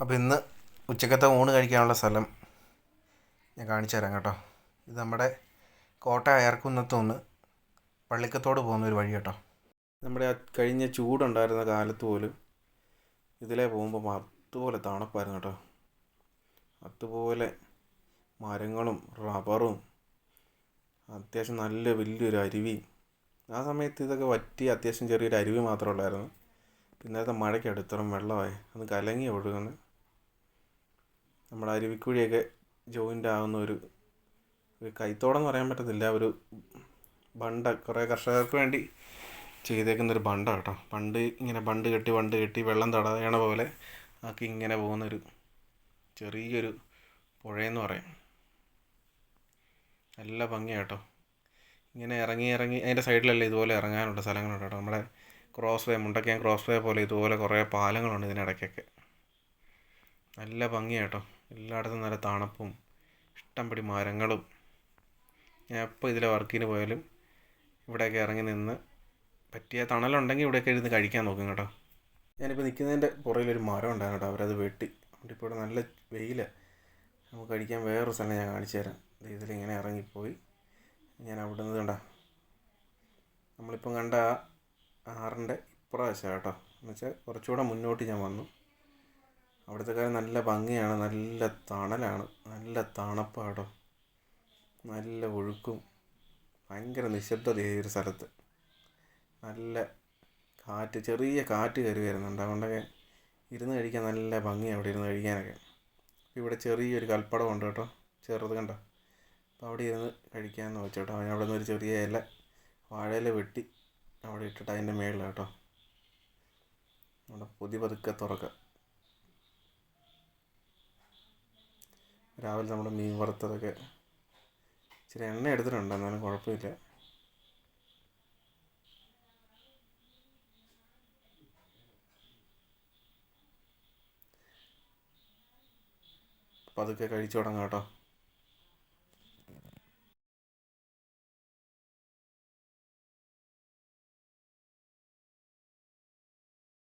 അപ്പോൾ ഇന്ന് ഉച്ചക്കത്തെ ഊണ് കഴിക്കാനുള്ള സ്ഥലം ഞാൻ കാണിച്ചു തരാം കേട്ടോ. ഇത് നമ്മുടെ കോട്ട അയർക്കുന്നത്തുനിന്ന് പള്ളിക്കത്തോട് പോകുന്ന ഒരു വഴി കേട്ടോ. നമ്മുടെ ആ കഴിഞ്ഞ ചൂടുണ്ടായിരുന്ന കാലത്ത് പോലും ഇതിലേ പോകുമ്പോൾ അതുപോലെ തണുപ്പായിരുന്നു കേട്ടോ. അതുപോലെ മരങ്ങളും റബ്ബറും അത്യാവശ്യം നല്ല വലിയൊരു അരുവിയും ആ സമയത്ത് ഇതൊക്കെ വറ്റി അത്യാവശ്യം ചെറിയൊരു അരുവി മാത്രമേ ഉള്ളായിരുന്നു. പിന്നത്തെ മഴയ്ക്ക് അടുത്തോളം വെള്ളമായി. അത് കലങ്ങി ഒഴുകുന്നു. നമ്മുടെ അരുവിക്കുഴിയൊക്കെ ജോയിന്റ് ആവുന്ന ഒരു ഒരു കൈത്തോടെന്ന് പറയാൻ പറ്റത്തില്ല. ഒരു ബണ്ട കുറേ കർഷകർക്ക് വേണ്ടി ചെയ്തേക്കുന്ന ഒരു ബണ്ട കേട്ടോ. പണ്ട് ഇങ്ങനെ ബണ്ട് കെട്ടി ബണ്ട് കെട്ടി വെള്ളം തടയണ പോലെ ആക്കി ഇങ്ങനെ പോകുന്നൊരു ചെറിയൊരു പുഴയെന്ന് പറയാം. നല്ല ഭംഗിയാണ് കേട്ടോ. ഇങ്ങനെ ഇറങ്ങി ഇറങ്ങി അതിന്റെ സൈഡിലല്ലേ ഇതുപോലെ ഇറങ്ങാനുള്ള സ്ഥലങ്ങളുണ്ട് കേട്ടോ. നമ്മുടെ cross way Mundakayam cross way പോലെ ഇതുപോലെ കുറേ പാലങ്ങളുണ്ട് ഇതിനിടയ്ക്കൊക്കെ. നല്ല ഭംഗിയാട്ടോ. എല്ലായിടത്തും നല്ല തണുപ്പും ഇഷ്ടംപടി മരങ്ങളും. ഞാൻ എപ്പോൾ ഇതിലെ വർക്കിന് പോയാലും ഇവിടെയൊക്കെ ഇറങ്ങി നിന്ന് പറ്റിയ തണലുണ്ടെങ്കിൽ ഇവിടെയൊക്കെ ഇരുന്ന് കഴിക്കാൻ നോക്കും കേട്ടോ. ഞാനിപ്പോൾ നിൽക്കുന്നതിന്റെ പുറകിലൊരു മരം ഉണ്ടായിരുന്നു കേട്ടോ. അവരത് വെട്ടി. അതുകൊണ്ട് ഇപ്പോൾ ഇവിടെ നല്ല വെയിൽ. നമുക്ക് കഴിക്കാൻ വേറൊരു സ്ഥലം ഞാൻ കാണിച്ചു തരാം. ഇതിലിങ്ങനെ ഇറങ്ങിപ്പോയി. ഞാൻ അവിടെ നിന്ന് കണ്ട. നമ്മളിപ്പം കണ്ട ആറിന്റെ ഇപ്രാവശ്യം കേട്ടോ. എന്നുവെച്ചാൽ കുറച്ചുകൂടെ മുന്നോട്ട് ഞാൻ വന്നു. അവിടുത്തെ കാര്യം നല്ല ഭംഗിയാണ് നല്ല തണലാണ് നല്ല തണുപ്പാടോ നല്ല ഒഴുക്കും ഭയങ്കര നിശബ്ദത ഈ ഒരു സ്ഥലത്ത്. നല്ല കാറ്റ് ചെറിയ കാറ്റ് കയറി വരുന്നുണ്ട്. അതുകൊണ്ടൊക്കെ ഇരുന്ന് കഴിക്കാൻ നല്ല ഭംഗിയാണ് അവിടെ ഇരുന്ന് കഴിക്കാനൊക്കെ. ഇവിടെ ചെറിയൊരു കൽപ്പടം ഉണ്ട് കേട്ടോ ചെറുത് കണ്ടോ? അപ്പോൾ അവിടെ ഇരുന്ന് കഴിക്കാമെന്ന് വെച്ചു കേട്ടോ. അവിടെ നിന്ന് ഒരു ചെറിയ ഇല വാഴയില വെട്ടി അവിടെ ഇട്ടിട്ട് അതിന്റെ മേളിൽ കേട്ടോ. നമ്മുടെ പൊതി പതുക്കെ തുറക്കുക രാവിലെ നമ്മൾ മീൻ വറുത്തതൊക്കെ ഇച്ചിരി എണ്ണ എടുത്തിട്ടുണ്ട് എന്നാലും കുഴപ്പമില്ല. പതുക്കെ കഴിച്ചു തുടങ്ങാം കേട്ടോ.